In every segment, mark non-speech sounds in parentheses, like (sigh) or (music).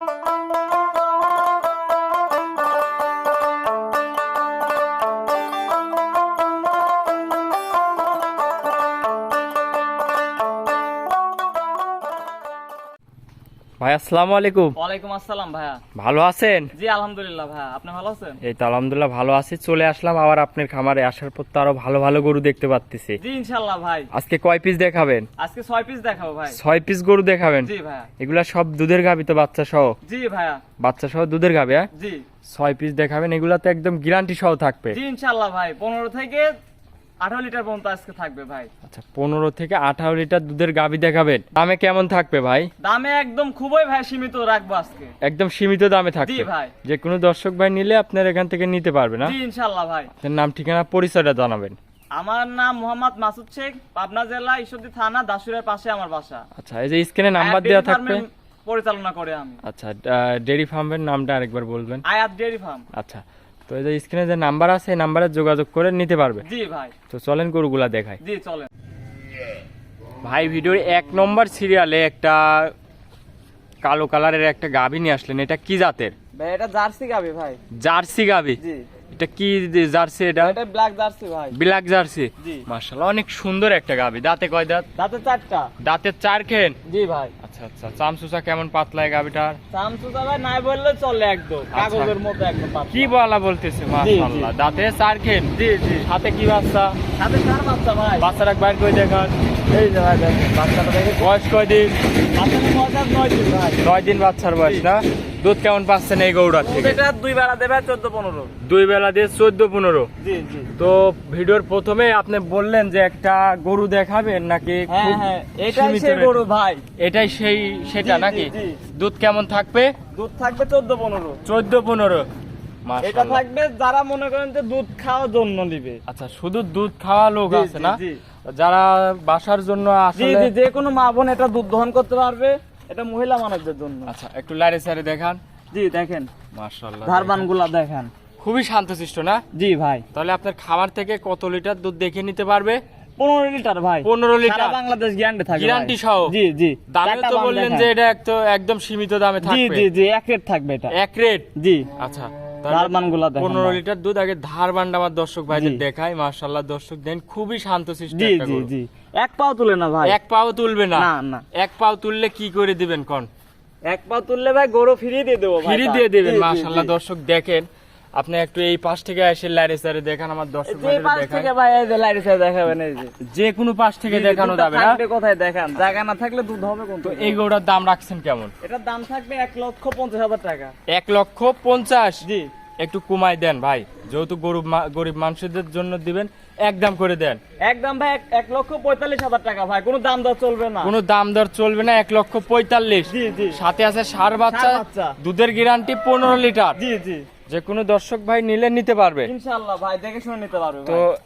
Thank (laughs) you. ভাই আসসালামু আলাইকুম। ওয়ালাইকুম আসসালাম ভাইয়া। ভালো আছেন? জি আলহামদুলিল্লাহ ভাইয়া। আপনি ভালো আছেন? এই তো আলহামদুলিল্লাহ ভালো আছি। চলে আসলাম আবার আপনার খামারে। আসার পর তো আরও ভালো ভালো গরু দেখতে পাচ্ছি জি ইনশাল্লাহ ভাই। আজকে কয় পিস দেখাবেন? আজকে ছয় পিস দেখাবো ভাই। ছয় পিস গরু দেখাবেন? জি ভাইয়া। এগুলা সব দুধের গাবি তো বাচ্চা সহ জি ভাইয়া। বাচ্চা সহ দুধের গাবি হ্যাঁ? জি। পিস দেখাবেন। এগুলা তো একদম গ্যারান্টি সহ থাকবে। জি ভাই। পনেরো থেকে আঠারো লিটার পর্যন্ত আজকে থাকবে ভাই। আচ্ছা পনেরো থেকে আঠারো লিটার দুধের গাবি দেখাবেন। দামে কেমন থাকবে ভাই? দামে একদম খুবই ভাই সীমিত রাখব আজকে। একদম সীমিত দামে থাকবে। জি ভাই। যে কোনো দর্শক ভাই নিলে আপনার এখান থেকে নিতে পারবে না? ইনশাল্লাহ ভাই। আপনার নাম ঠিকানা পরিচয়টা জানাবেন। আমার নাম মোহাম্মদ মাসুদ শেখ পাবনা জেলা ঈশ্বরদী থানা দাসুরের পাশে আমার বাসা। আচ্ছা এই যে স্ক্রিনে নাম্বার দেওয়া থাকবে। পরিচালনা করে আমি। আচ্ছা ডেরি ফার্মের নামটা আরেকবার বলবেন। আয়াত ডেয়ারি ফার্ম আচ্ছা তো এই যে স্ক্রিনে যে নাম্বার আছে এই নাম্বারে যোগাযোগ করে নিতে পারবে। জি ভাই। তো চলেন গরুগুলা দেখাই। জি চলেন। ভাই ভিডিওর এক নম্বর সিরিয়ালে একটা কালো কালারের একটা গাভী নিয়ে আসলেন। এটা কি জাতের? ভাই এটা জার্সি গাবি ভাই। জার্সি গাভী? জি। এটা কি জার্সি এটা? এটা ব্ল্যাক জার্সি ভাই। Black jersey? জি। মার্শাল্লাহ অনেক সুন্দর একটা গাভী। দাঁতে কয় দাঁত? দাঁতে চারটা। দাঁতের চার খেন? জি ভাই। আচ্ছা আচ্ছা। চামচুচা কেমন পাতলা এই সামসুদা ভাই নাই বললে চলে একদম। কাগজের মতো একদম পাতলা। কি বলা বলতেছে মাশাআল্লাহ। দাঁতে চার খেন? জি জি। হাতে কি বাচ্চা? সাথে চার বাচ্চা ভাই। বাচ্চারা বাইর করে দেখান। এই যে ভাই দেখেন বাচ্চাটা দেখে বয়স কয় দিন বাচ্চাটা পঞ্চাশ নয় দিন ভাই। নয় দিন বাচ্চার বয়স না? দুধ কেমন পাচ্ছেন এই গৌড়ার থেকে? এটা দুই বেলা দেবে চোদ্দ পনেরো। দুই বেলা দিয়ে চোদ্দ পনেরো। তো ভিডিওর প্রথমে আপনি বললেন যে একটা গরু দেখাবেন নাকি হ্যাঁ হ্যাঁ এটাই সেই গরু ভাই। এটাই সেই সেটা নাকি। দুধ কেমন থাকবে? দুধ থাকবে চোদ্দ পনেরো। চোদ্দ পনেরো। এটা থাকবে যারা মনে করেন যে দুধ খাওয়ার জন্য নিবে। আচ্ছা শুধু দুধ খাওয়া লোক আছে না? যারা বাসার জন্য আসলে যে কোনো মা বোন এটা দুধ দহন করতে পারবে। এটা মহিলা মানুষদের জন্য। আচ্ছা একটু লারে সারে দেখান। জি দেখেন। মাশাআল্লাহ ধারবানগুলা দেখেন। খুবই শান্তশিষ্ট না? জি ভাই। তাহলে আপনার খামার থেকে কত লিটার দুধ দেখে নিতে পারবে? পনেরো লিটার ভাই। 15 লিটার? বাংলাদেশ গ্যারান্টি থাকে ভাই। সহ? জি জি। দামে তো বললেন যে এটা একদম সীমিত দামে থাকবে। জি জি এক রেট থাকবে এটা। এক রেট জি। আচ্ছা ধারবানগুলা দেখেন পনেরো ভাই। লিটার দুধ আগে ধার বান্ডা আমার দর্শক ভাইদের জি। দেখায় মার্শাল্লাহ দর্শক দেন খুবই শান্তশিষ্ট জি একটা জি। জি। এক পাও তুলে না ভাই। এক পাও তুলবে না। না, না। এক পাও তুললে কি করে দিবেন কোন? এক পাও তুললে ভাই গরু ফিরিয়ে দিয়ে দেবো ফ্রি দিয়ে দিবেন জি। দর্শক দেখেন আপনি একটু এই পাশ থেকে এসে লাইরে সারে দেখান আমার দর্শক যে পাশ থেকে ভাই এই যে লাইট সাইড দেখাবেন এই যে। যে কোনো পাশ থেকে দেখানো যাবে না। থাকবে কোথায় দেখান। জায়গা না থাকলে দুধ হবে কোন তো এই গরুটার দাম রাখছেন কেমন? এটার দাম থাকবে এক লক্ষ পঞ্চাশ হাজার টাকা। এক লক্ষ পঞ্চাশ? জি। একটু কমাই দেন ভাই। যেহেতু গরিব গরিব মানুষদের জন্য দিবেন একদম করে দেন। একদম ভাই এক- লক্ষ পঁয়তাল্লিশ হাজার টাকা ভাই কোনো দাম দর চলবে না। কোনো দাম দর চলবে না এক লক্ষ পঁয়তাল্লিশ। জি জি। সাথে আছে সার বাচ্চা দুধের গ্যারান্টি পনেরো লিটার। জি জি। যে কোনো দর্শক ভাই নিলে নিতে পারবে। ইনশাল্লাহ ভাই দেখে শুনে নিতে পারবে তো।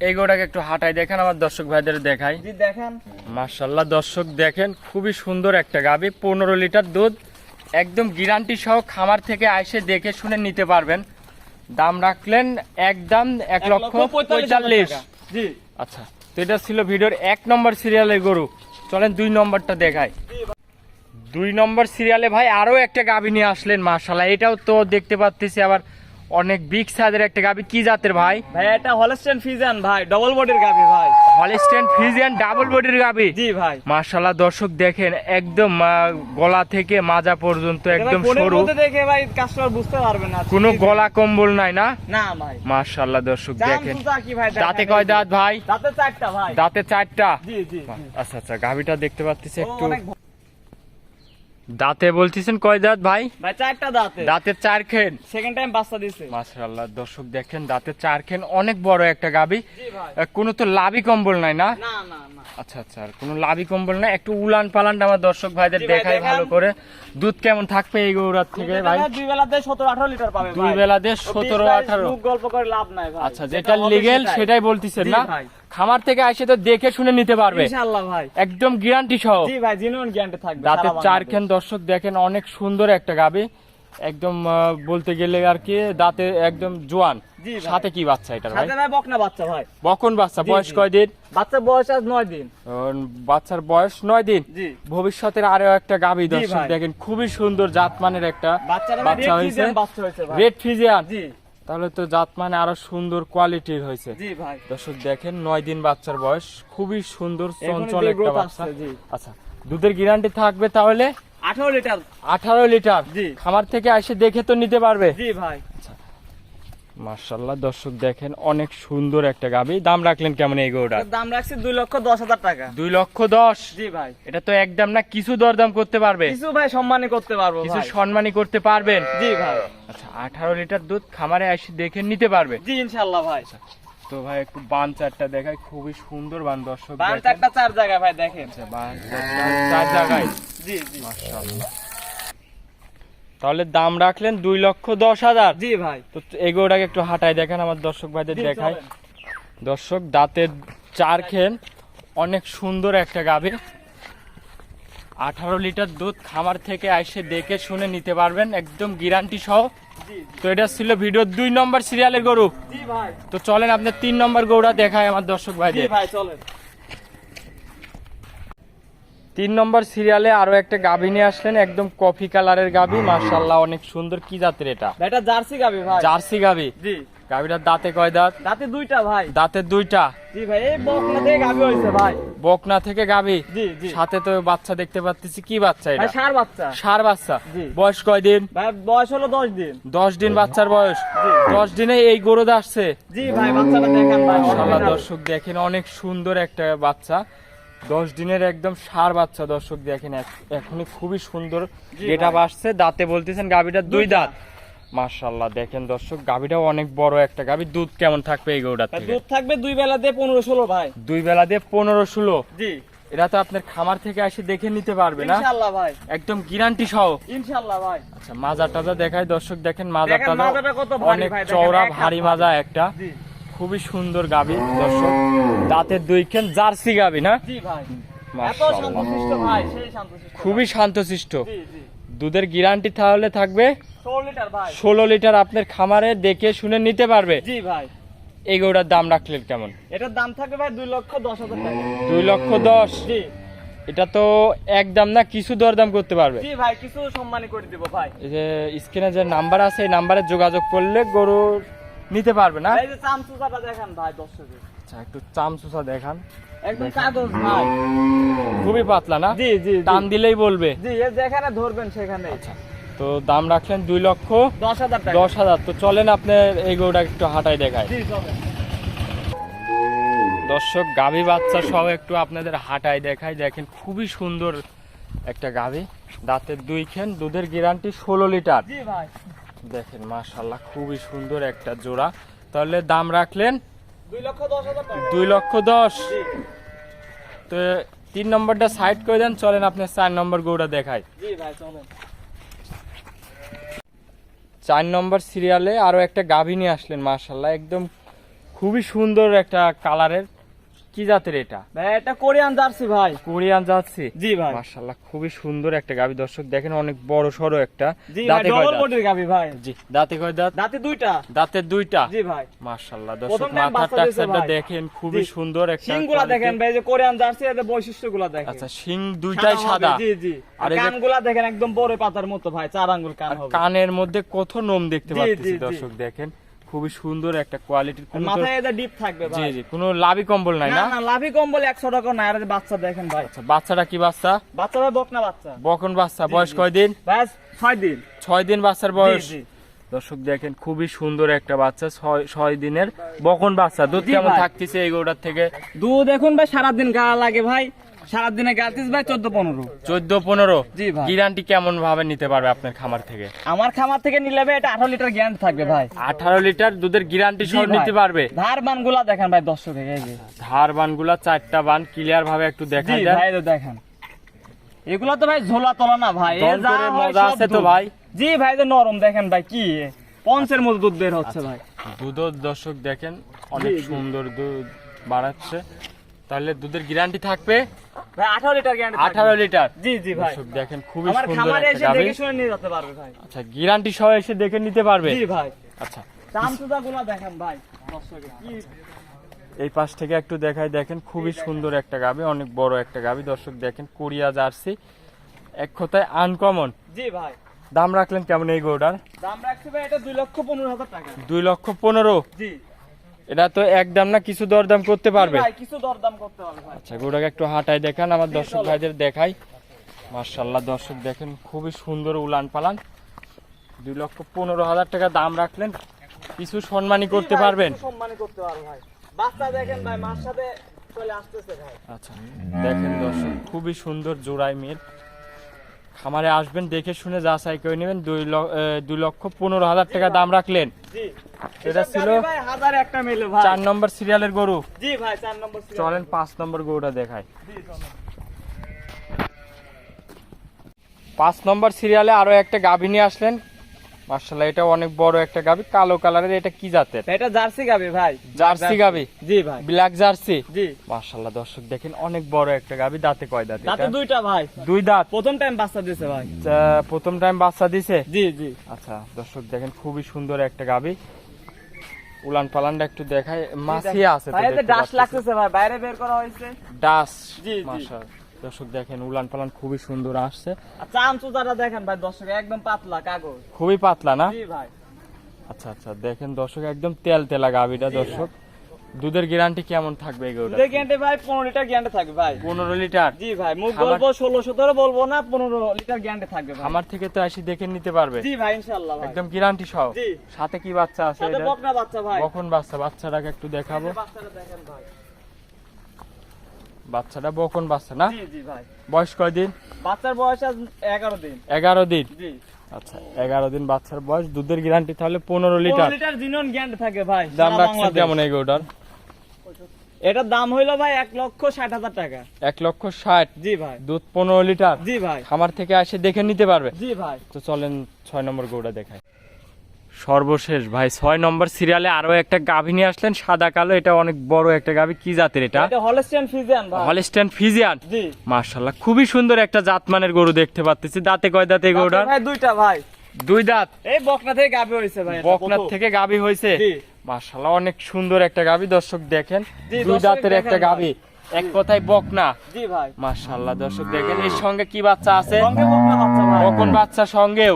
এই গোটাকে একটু হাঁটাই দেখেন আমার দর্শক ভাইদের দেখাই। জি দেখেন। মার্শাল্লাহ দর্শক দেখেন খুবই সুন্দর একটা গাবি পনেরো লিটার দুধ। একদম গ্যারান্টি সহ খামার থেকে আইসে দেখে শুনে নিতে পারবেন। দাম রাখলেন একদম এক লক্ষ পঁয়তাল্লিশ জি। আচ্ছা তো এটা ছিল ভিডিওর এক নম্বর সিরিয়ালের গরু। চলেন দুই নম্বরটা দেখায় দুই নম্বর সিরিয়ালে ভাই আরও একটা গাবি নিয়ে আসলেন মার্শাল্লাহ এটাও তো দেখতে পাচ্ছি আবার অনেক বিগ সাইজের একটা গাবি কি জাতের ভাই? ভাই এটা হলস্টেন ফিজান ভাই। ডবল বডির গাবি ভাই। হলিস্টেন ফ্রিজিয়ান ডাবল বডির গাবি। জি ভাই। মার্শাল্লাহ দর্শক দেখেন একদম গলা থেকে মাজা পর্যন্ত একদম সরু। দেখে ভাই কাস্টমার বুঝতে পারবে না। কোনো গলা কম্বল নাই না? না ভাই। মাশাআল্লাহ দর্শক দেখেন। দাঁতে কয় দাঁত ভাই? দাঁতে চারটা ভাই। দাঁতে চারটা? জি জি। আচ্ছা আচ্ছা গাভীটা দেখতে পাচ্ছি একটু। দাঁতে বলতেছেন কয় দাঁত ভাই? ভাই চারটা দাঁতে। দাঁতের চার খেন। সেকেন্ড টাইম বাচ্চা দিছে। মাশাআল্লাহ দর্শক দেখেন দাঁতের চার খেন অনেক বড় একটা গাবি। জি ভাই। কোনো তো লাভি কম্বল নাই না? না না আচ্ছা আচ্ছা আর কোনো লাভি কম্বল না একটু উলান পালানটা আমার দর্শক ভাইদের দেখাই ভালো করে। দুধ কেমন থাকবে এই গৌরাত থেকে ভাই? দুই বেলা বেলাতে সতেরো আঠারো লিটার পাবে দুই বেলা দিয়ে ও সতেরো বিশ বাইশ আঠারো। মুখ গল্প করে লাভ নাই ভাই। আচ্ছা যেটা লিগেল সেটাই বলতেছেন জি না? ভাই। খামার থেকে আসে তো দেখে শুনে নিতে পারবে। ইনশাআল্লাহ ভাই। একদম গ্যারান্টি সহ। জি ভাই জিনুইন গ্যারান্টি থাকবে দাঁতের সারা চার বাংলাদেশ। দর্শক দেখেন অনেক সুন্দর একটা গাবি। একদম বলতে গেলে আর কি দাঁতে একদম জোয়ান। সাথে কি বাচ্চা এটা ভাই? সাথে ভাই বকনা বাচ্চা ভাই। বকন বাচ্চা বয়স জি। কয়দিন বাচ্চার বয়স আজ নয় দিন। উম, বাচ্চার বয়স নয় দিন। জি। ভবিষ্যতের আরও একটা গাবি দর্শক দেখেন খুবই সুন্দর জাতমানের একটা বাচ্চা হয়েছে। Red Friesian. জি। তাহলে তো জাত মানে আরও সুন্দর কোয়ালিটির হয়েছে। জি ভাই। দর্শক দেখেন নয় দিন বাচ্চার বয়স খুবই সুন্দর চঞ্চল একটা বাচ্চা। আচ্ছা দুধের গ্যারান্টি থাকবে তাহলে? আঠারো লিটার। আঠারো লিটার। জি। খামার থেকে এসে দেখে তো নিতে পারবে। জি ভাই। মার্শাল্লাহ দর্শক দেখেন অনেক সুন্দর একটা গাবি। দাম রাখলেন কেমন এই এটার দাম রাখছি দুই লক্ষ দশ হাজার টাকা। দুই লক্ষ দশ? জি ভাই। এটা তো একদম না কিছু দরদাম করতে পারবে? কিছু ভাই সম্মানই করতে পারব কিছু ভাই। সম্মানী করতে পারবেন? জি ভাই। আচ্ছা আঠারো লিটার দুধ খামারে এসে দেখে নিতে পারবে? জি ইনশাল্লাহ ভাই। তো ভাই একটু বান চারটা দেখায় খুবই সুন্দর বান দর্শক বান চারটা চার জায়গায় ভাই দেখেন। আচ্ছা, বান চার জায়গায়। জি জি। মাশাআল্লাহ। তাহলে দাম রাখলেন দুই লক্ষ দশ হাজার। জি ভাই। তো এগোটাকে একটু হাঁটাই দেখেন আমার দর্শক ভাইদের দেখায় দর্শক দাঁতের চার খেন অনেক সুন্দর একটা গাবে আঠারো লিটার দুধ খামার থেকে এসে দেখে শুনে নিতে পারবেন একদম গ্যারান্টি সহ। তো এটা ছিল ভিডিওর দুই নম্বর সিরিয়ালের গরু। তো চলেন আপনার তিন নম্বর গরুটা দেখায় আমার দর্শক ভাইদের। ভাই চলেন। তিন নম্বর সিরিয়ালে আরও একটা গাভী নিয়ে আসলেন একদম কফি কালারের গাভী মার্শাল্লাহ অনেক সুন্দর। কি জাতের এটা? এটা জার্সি গাবি ভাই। জার্সি গাভী জি। গাভীটার দাঁতে কয় দাঁত? দাঁতে দুইটা ভাই। দাঁতের দুইটা? জি ভাই এই বকনা থেকে গাবি হয়েছে ভাই। বকনা থেকে গাভী জি জি। সাথে তো বাচ্চা দেখতে পাচ্ছি কি বাচ্চা এটা? সার বাচ্চা। সার বাচ্চা। বয়স কয় দিন? ভাই বয়স হলো দশ দিন। দশ দিন বাচ্চার বয়স? জি। দশ দিনে এই গরু আসছে? জি ভাই বাচ্চাটা দেখেন ভাই। মাশাআল্লাহ দর্শক দেখেন অনেক সুন্দর একটা বাচ্চা। দশ দিনের একদম সার বাচ্চা দর্শক দেখেন এখনই খুবই সুন্দর জি গেটা আসছে দাঁতে বলতেছেন গাভিটা দুই। দাঁত। মাশাল্লাহ দেখেন দর্শক গাভিটাও অনেক বড় একটা গাভি। দুধ কেমন থাকবে এই গরুটার থেকে? দুধ থাকবে দুই বেলা দিয়ে পনেরো ষোলো ভাই। দুই বেলা দিয়ে পনেরো ষোলো। জি। এটা তো আপনার খামার থেকে এসে দেখে নিতে পারবে না। ভাই। একদম গ্যারান্টি সহ। ভাই। আচ্ছা মাজা টাজা দেখায় দর্শক দেখেন মাজা টাজা। অনেক চওড়া ভারী। মাজা একটা। খুবই সুন্দর গাবি দর্শক। দাঁতের দুই খেন জার্সি গাবি না? খুবই শান্তশিষ্ট। দুধের গ্যারান্টি তাহলে থাকবে ষোলো লিটার আপনার খামারে দেখে শুনে নিতে পারবে। জি ভাই। এই গরুটার দাম রাখলেন কেমন? এটার দাম থাকবে ভাই দুই লক্ষ দশ হাজার টাকা। দুই লক্ষ দশ? জি। এটা তো একদম না কিছু দরদাম করতে পারবে। জি ভাই কিছু সম্মানী করে দিব ভাই। এই যে স্ক্রিনে যে নাম্বার আছে এই নাম্বারে যোগাযোগ করলে গরু নিতে পারবে না? এই যে চামচুচাটা দেখেন ভাই দর্শকের। আচ্ছা একটু চামচুসা দেখান। একদম কাগজ ভাই। খুবই পাতলা না? জি জি। টান দিলেই বলবে। জি যেখানে ধরবেন সেখানে। আচ্ছা তো দাম রাখলেন দুই লক্ষ দশ হাজার দশ হাজার। তো চলেন আপনার এই গরুটা একটু হাঁটাই দেখায় দর্শক গাভী বাচ্চা সব একটু আপনাদের হাঁটাই দেখায় দেখেন খুবই সুন্দর একটা গাভী। দাঁতের দুই খেন দুধের গ্যারান্টি ষোলো লিটার। দেখেন মাশাল্লাহ খুবই সুন্দর একটা জোড়া। তাহলে দাম রাখলেন দুই লক্ষ দশ তো তিন নম্বরটা সাইড করে দেন চলেন আপনি চার নম্বর গৌড়া দেখায় চার নম্বর সিরিয়ালে আরও একটা গাভী নিয়ে আসলেন মার্শাল্লাহ একদম খুবই সুন্দর একটা কালারের কি জাতের এটা? এটা কোরিয়ান জার্সি ভাই। কোরিয়ান যাচ্ছে জি ভাই। মাশাল্লাহ খুবই সুন্দর একটা গাভী দর্শক দেখেন অনেক বড় সড়ো একটা। দাঁতে কয় দাঁত? বডির গাবি ভাই। জি দাঁতে কয় দাঁত? দাঁতে দুইটা। দাঁতের দুইটা? জি ভাই। প্রথম দর্শক। দেখেন খুবই সুন্দর একটা সিংগুলা দেখেন ভাই যে কোরিয়ান জার্সি এর বৈশিষ্ট্যগুলা দেখেন। আচ্ছা শিং দুইটাই সাদা? জি জি। আর কানগুলা দেখেন একদম বড় পাতার মতো ভাই চার আঙ্গুল কান হবে। কানের মধ্যে কত নোম দেখতে জি, পাচ্ছি জি, জি। দর্শক দেখেন। খুবই সুন্দর একটা কোয়ালিটির মাথায় এটা ডিপ থাকবে জি ভাই। জি কোনো লাভি কম্বল নাই না না? না লাভি কম্বল 100 টাকা না আর বাচ্চা দেখেন ভাই। আচ্ছা বাচ্চাটা কি বাচ্চা? বাচ্চা ভাই বকনা বাচ্চা। বকন বাচ্চা বয়স জি। কয় দিন ব্যাস 6 দিন। ছয় দিন বাচ্চার বয়স? জি জি। দর্শক দেখেন খুবই সুন্দর একটা বাচ্চা ছয় দিনের বকন বাচ্চা। দুধ জি কেমন থাকতেছে এই গরুটার থেকে? দুধ দেখুন ভাই সারা দিন গা লাগে ভাই। সারা দিনে ভাই 14 15 চোদ্দ পনেরো? জি ভাই। গ্যারান্টি কেমন ভাবে নিতে পারবে আপনার খামার থেকে? আমার খামার থেকে নিলে ভাই এটা 18 লিটার গ্যারান্টি থাকবে ভাই। আঠারো লিটার দুধের গ্যারান্টি সহ নিতে পারবে? ধার বানগুলা দেখেন ভাই দর্শক ধার বানগুলা চারটা বান ক্লিয়ার ভাবে একটু জি ভাই দেখেন। এগুলা তো ভাই ঝোলা তোলা না ভাই মজা আছে তো ভাই? জি ভাই তো নরম দেখেন ভাই কি পঞ্চের মতো দুধ বের হচ্ছে ভাই। দুধও দর্শক দেখেন অনেক। সুন্দর দুধ বাড়াচ্ছে। তাহলে দুধের গ্যারান্টি থাকবে? ভাই আঠারো লিটার গ্যারান্টি আঠারো লিটার? জি জি ভাই। দেখেন খুবই আমার সুন্দর খামারে একটা এসে দেখে শুনে নিয়ে যেতে পারবে ভাই। আচ্ছা গ্যারান্টি সহ এসে দেখে নিতে পারবে? জি ভাই। আচ্ছা। চামচুদা গুলা দেখেন ভাই। কি এই পাশ থেকে একটু দেখাই দেখেন খুবই সুন্দর একটা গাবি অনেক বড় একটা গাবি দর্শক দেখেন কোরিয়া জার্সি এক কথায় আনকমন জি ভাই। দাম রাখলেন কেমন এই গরুটার? দাম রাখছি ভাই এটা দুই লক্ষ পনেরো হাজার টাকা। দুই লক্ষ পনেরো। জি। এটা তো একদম না কিছু দরদাম করতে পারবে? কিছু দরদাম করতে ভাই। আচ্ছা গরুটাকে একটু হাঁটাই দেখান আমার দর্শক ভাইদের দেখাই। মার্শাল্লাহ দর্শক দেখেন খুবই সুন্দর উলান পালান দুই লক্ষ পনেরো হাজার টাকা দাম রাখলেন। কিছু সম্মানই করতে পারবেন? সম্মানই করতে পারবে ভাই। বাচ্চা দেখেন ভাই মার সাথে চলে আসতেছে ভাই। আচ্ছা দেখেন দর্শক খুবই সুন্দর জোড়ায় মিল। খামারে আসবেন দেখে শুনে যা চাই করে নেবেন। দুই দুই লক্ষ পনেরো হাজার টাকা দাম রাখলেন। এটা ছিল চার নম্বর সিরিয়ালের গরু। চলেন পাঁচ নম্বর গরুটা দেখায় পাঁচ নম্বর সিরিয়ালে আরও একটা গাভিনী নিয়ে আসলেন। মার্শাল্লাহ এটা অনেক বড় একটা গাভী কালো কালারের এটা কি জাতের? এটা জার্সি গাবি ভাই। জার্সি গাভী জি ভাই। Black jersey? জি। মার্শাল্লাহ দর্শক দেখেন অনেক বড় একটা গাভী দাঁতে কয় দাঁত দাঁতে দুইটা ভাই। দুই দাঁত? প্রথম টাইম বাচ্চা দিছে ভাই। আচ্ছা, প্রথম টাইম বাচ্চা দিছে? জি জি। আচ্ছা দর্শক দেখেন খুবই সুন্দর একটা গাবি। উলান পালানটা একটু দেখায় মাছি আছে ডাস লাগতেছে ভাই বাইরে বের করা হয়েছে। ডাস জি, জি। মাশাআল্লাহ। দর্শক দেখেন উলান পালান খুবই সুন্দর আসছে। আর চাম চুদাটা দেখেন ভাই দর্শক একদম পাতলা কাগজ। খুবই পাতলা না? জি ভাই। আচ্ছা আচ্ছা দেখেন দর্শক একদম তেল তেলা গাবিটা দর্শক। দুধের গ্যারান্টি কেমন থাকবে দুধের গ্যান্ডে ভাই পনেরো লিটার গ্যান্ডে থাকবে ভাই। পনেরো লিটার? জি ভাই মুখ বলব ষোলো সতেরো বলব না পনেরো লিটার গ্যান্ডে থাকবে ভাই। আমার থেকে তো এসে দেখে নিতে পারবে। জি ভাই ইনশাল্লাহ ভাই। একদম গ্যারান্টি সহ। সাথে কি বাচ্চা আছে এটা? বকনা বাচ্চা ভাই। কখন বাচ্চা বাচ্চাটাকে একটু দেখাবো। বাচ্চাটা দেখেন ভাই। বাচ্চাটা বকন বাচ্চা না? জি জি ভাই। বয়স কয়দিন বাচ্চার বয়স আজ এগারো দিন। এগারো দিন? জি। আচ্ছা এগারো দিন বাচ্চার বয়স দুধের গ্যারান্টি তাহলে পনেরো লিটার। লিটার জিনন গ্যান্ডে থাকে ভাই দাম সারা রাখছেন কেমন এই গরুটার? এটার দাম হইল ভাই এক লক্ষ ষাট হাজার টাকা। এক লক্ষ ষাট? জি ভাই। দুধ পনেরো লিটার? জি ভাই। খামার থেকে এসে দেখে নিতে পারবে? জি ভাই। তো চলেন ছয় নম্বর গরুটা দেখায় সর্বশেষ ভাই। ছয় নম্বর সিরিয়ালে আরও একটা গাভী নিয়ে আসলেন সাদা কালো। এটা অনেক বড় একটা গাভী। কি জাতের এটা? এটা ফিজিয়ান মার্শাল্লাহ খুবই সুন্দর একটা জাতমানের গরু দেখতে পাচ্ছি দাঁতে কয় দাঁতে গরুটা ভাই দুইটা ভাই। দুই দাঁত? এই বকনা থেকে গাবি হয়েছে ভাই প্রথম। থেকে গাভী হয়েছে মার্শাল্লাহ অনেক সুন্দর একটা গাভী। দর্শক দেখেন দুই দাঁতের একটা। গাভী। এক কথায় বকনা জি ভাই। মার্শাল্লাহ দর্শক দেখেন এর সঙ্গে কি বাচ্চা আছে? সঙ্গে বকনা বাচ্চা ভাই। বকন বাচ্চা সঙ্গেও।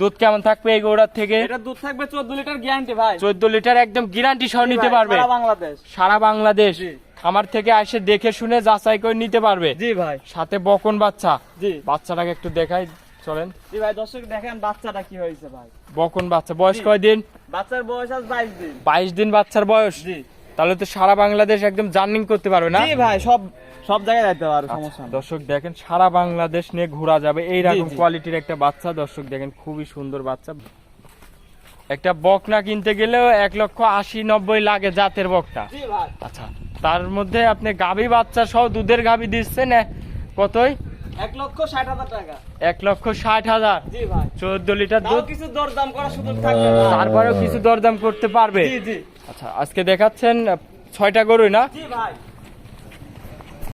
দুধ কেমন থাকবে এই গৌড়ার থেকে? এটা দুধ থাকবে চোদ্দ লিটার গ্যারান্টি ভাই। চোদ্দ লিটার একদম গ্যারান্টি সহ নিতে পারবে সারা বাংলাদেশ। সারা বাংলাদেশ। খামার থেকে এসে দেখে শুনে যাচাই করে নিতে পারবে। জি ভাই। সাথে বকন বাচ্চা। জি। বাচ্চাটাকে একটু দেখাই চলেন। জি ভাই দর্শক দেখেন বাচ্চাটা কি হয়েছে ভাই। বকন বাচ্চা বয়স। কয় দিন বাচ্চার বয়স আজ বাইশ দিন। বাইশ দিন বাচ্চার বয়স। জি। তাহলে তো সারা বাংলাদেশ একদম জার্নিং করতে পারবে না? ভাই সব সব জায়গায় যাইতে পারো আচ্ছা, সমস্যা দর্শক দেখেন সারা বাংলাদেশ নিয়ে ঘোরা যাবে। এইরকম জি, জি। কোয়ালিটির একটা বাচ্চা দর্শক দেখেন খুবই সুন্দর বাচ্চা। একটা বকনা কিনতে গেলেও এক লক্ষ আশি নব্বই লাগে জাতের বকটা। আচ্ছা তার মধ্যে আপনি গাভী বাচ্চা সহ দুধের গাভী দিচ্ছেন কতই? এক লক্ষ ষাট হাজার টাকা। এক লক্ষ ষাট হাজার। চোদ্দ লিটার দুধ। কিছু দরদাম সুযোগ থাকবে তারপরেও কিছু দরদাম করতে পারবে। জি জি। আচ্ছা আজকে দেখাচ্ছেন ছয়টা গরুই না? জি ভাই।